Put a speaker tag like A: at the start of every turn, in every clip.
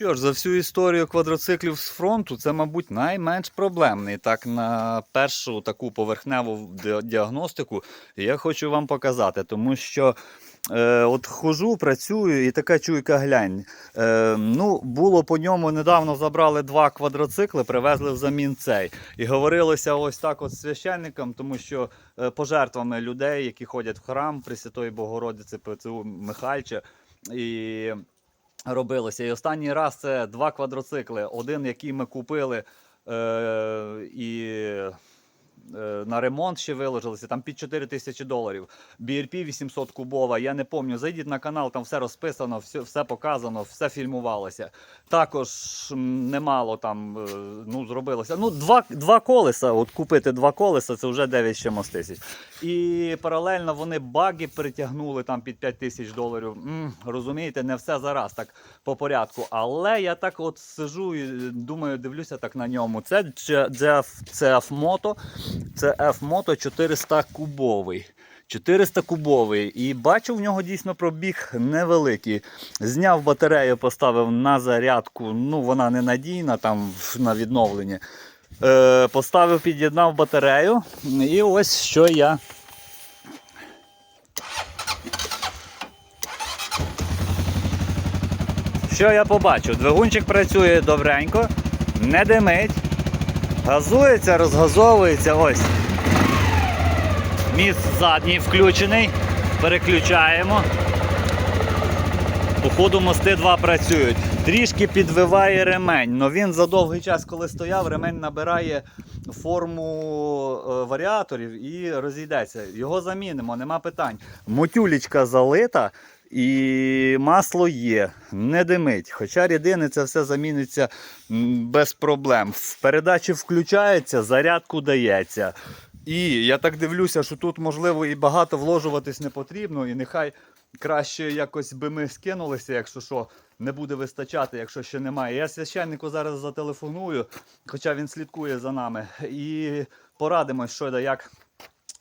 A: Що ж, за всю історію квадроциклів з фронту це, мабуть, найменш проблемний. Так, на першу таку поверхневу діагностику я хочу вам показати, тому що е, от хожу, працюю і така чуйка глянь. Е, ну, було по ньому недавно забрали два квадроцикли, привезли взамін цей. І говорилося ось так от з священником, тому що е, пожертвами людей, які ходять в храм Пресвятої Богородиці ПЦУ Михальча. І робилося. І останній раз це два квадроцикли. Один, який ми купили е, і на ремонт ще виложилося, там під 4 тисячі доларів. BRP 800 кубова, я не пам'ятаю. Зайдіть на канал, там все розписано, все, все показано, все фільмувалося. Також немало там е, ну, зробилося. Ну, два, два колеса, от купити два колеса, це вже 9 з чимось тисяч. І паралельно вони баги притягнули там під 5 тисяч доларів. М, розумієте, не все зараз так по порядку. Але я так от сижу і думаю, дивлюся так на ньому. Це GF, це F-Moto, це F-Moto 400 кубовий. 400 кубовий. І бачу, в нього дійсно пробіг невеликий. Зняв батарею, поставив на зарядку. Ну, вона ненадійна там на відновленні. Е, поставив, під'єднав батарею. І ось що я. Що я побачив? Двигунчик працює добренько, не димить, газується, розгазовується. Ось. Міст задній включений. Переключаємо. Походу мости два працюють. Трішки підвиває ремень, але він за довгий час, коли стояв, ремень набирає форму е, варіаторів і розійдеться. Його замінимо, нема питань. Мотюлічка залита і масло є, не димить. Хоча рідини це все заміниться без проблем. В передачі включається, зарядку дається. І я так дивлюся, що тут можливо і багато вложуватись не потрібно, і нехай краще якось би ми скинулися, якщо що, не буде вистачати, якщо ще немає. Я священнику зараз зателефоную, хоча він слідкує за нами, і порадимось, що да як.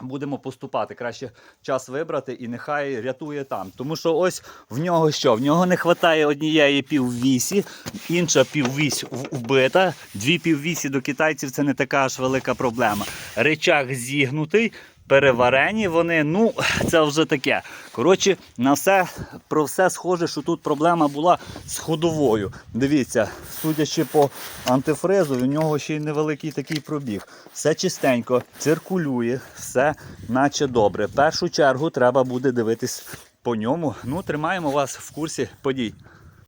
A: Будемо поступати, краще час вибрати і нехай рятує там. Тому що ось в нього що? В нього не вистачає однієї піввісі, інша піввісь вбита. Дві піввісі до китайців це не така ж велика проблема. Речах зігнутий, переварені вони. Ну, це вже таке. Коротше, на все про все схоже, що тут проблема була з ходовою. Дивіться, судячи по антифризу, у нього ще й невеликий такий пробіг. Все чистенько, циркулює, все наче добре. Першу чергу треба буде дивитись по ньому. Ну, тримаємо вас в курсі подій.